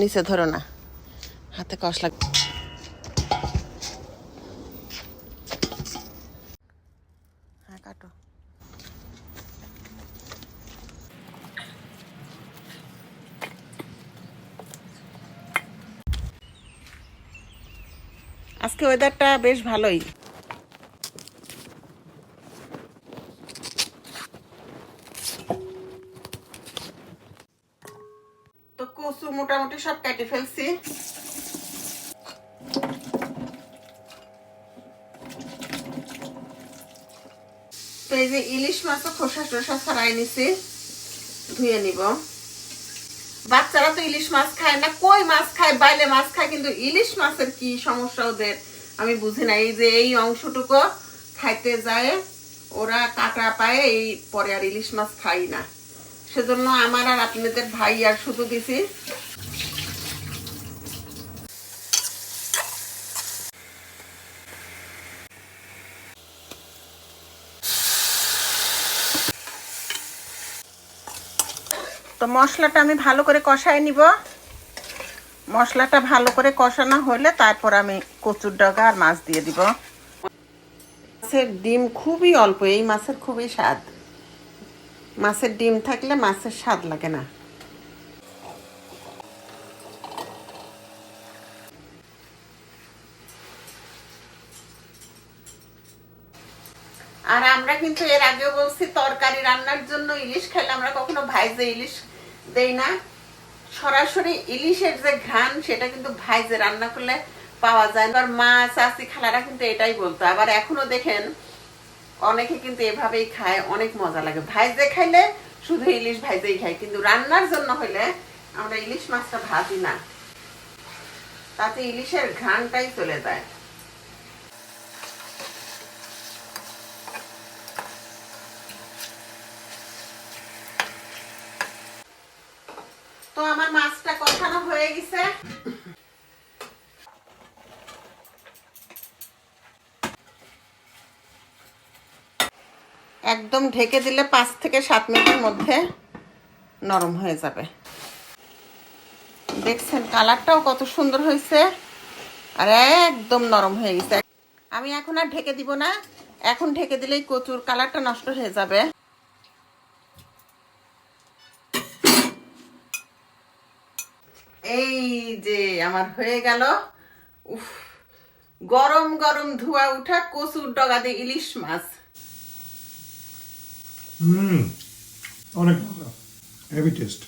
নিচে ধরো না। হাতে কষ লাগ হ্যাঁ আজকে ওয়েদারটা বেশ ভালোই। কচু মোটামুটি সব কেটে ফেলছি। এই যে ইলিশ মাছও খোসা টোসা ছাড়াই নিছি, ধুয়ে নিব। বাচ্চারা তো ইলিশ মাছ খায় না, কই মাছ খায় বাইলে মাছ খায়, কিন্তু ইলিশ মাছের কি সমস্যা ওদের? আমি বুঝি না, এই যে এই অংশটুকু খাইতে যায়, ওরা কাঁকড়া পায়, এই পরে আর ইলিশ মাছ খাই না। সেজন্য আমার আর আপনাদের ভাই আর শুধু দিছি। তো মশলাটা আমি ভালো করে কষায় নিব। মশলাটা ভালো করে কষানো হলে তারপর আমি কচুর ডগা আর মাছ দিয়ে দিব। মাছের ডিম খুবই অল্প, এই মাছের খুবই স্বাদ। মাছের ডিম থাকলে মাছের স্বাদ লাগে না। আর আমরা কিন্তু এর আগেও বলছি, তরকারি রান্নার জন্য ইলিশ খাইলে আমরা কখনো ভাইজে ইলিশ দেই না। সরাসরি ইলিশের যে ঘ্রাণ, সেটা কিন্তু ভাইজে রান্না করলে পাওয়া যায় আর মা চাষি খালারা কিন্তু এটাই বলতো। আবার এখনও দেখেন অনেকে কিন্তু এভাবেই খায়, অনেক মজা লাগে। ভাইজে খাইলে শুধু ইলিশ ভাইজেই খাই কিন্তু রান্নার জন্য হলে আমরা ইলিশ মাছটা ভাজি না। তাতে ইলিশের ঘ্রাণটাই চলে যায়। তো আমার মাছটা কষানো হয়ে গেছে। একদম ঢেকে দিলে পাঁচ থেকে সাত মিনিটের মধ্যে নরম হয়ে যাবে। দেখছেন, কালারটাও কত সুন্দর হয়েছে আর একদম নরম হয়ে গেছে। আমি এখন আর ঢেকে দিব না, এখন ঢেকে দিলেই কচুর কালারটা নষ্ট হয়ে যাবে। এই যে আমার হয়ে গেল। উফ, গরম গরম ধোয়া উঠা কচুর ডগা দিয়ে ইলিশ মাছ। হুম অনেক ভালো হেভি টেস্ট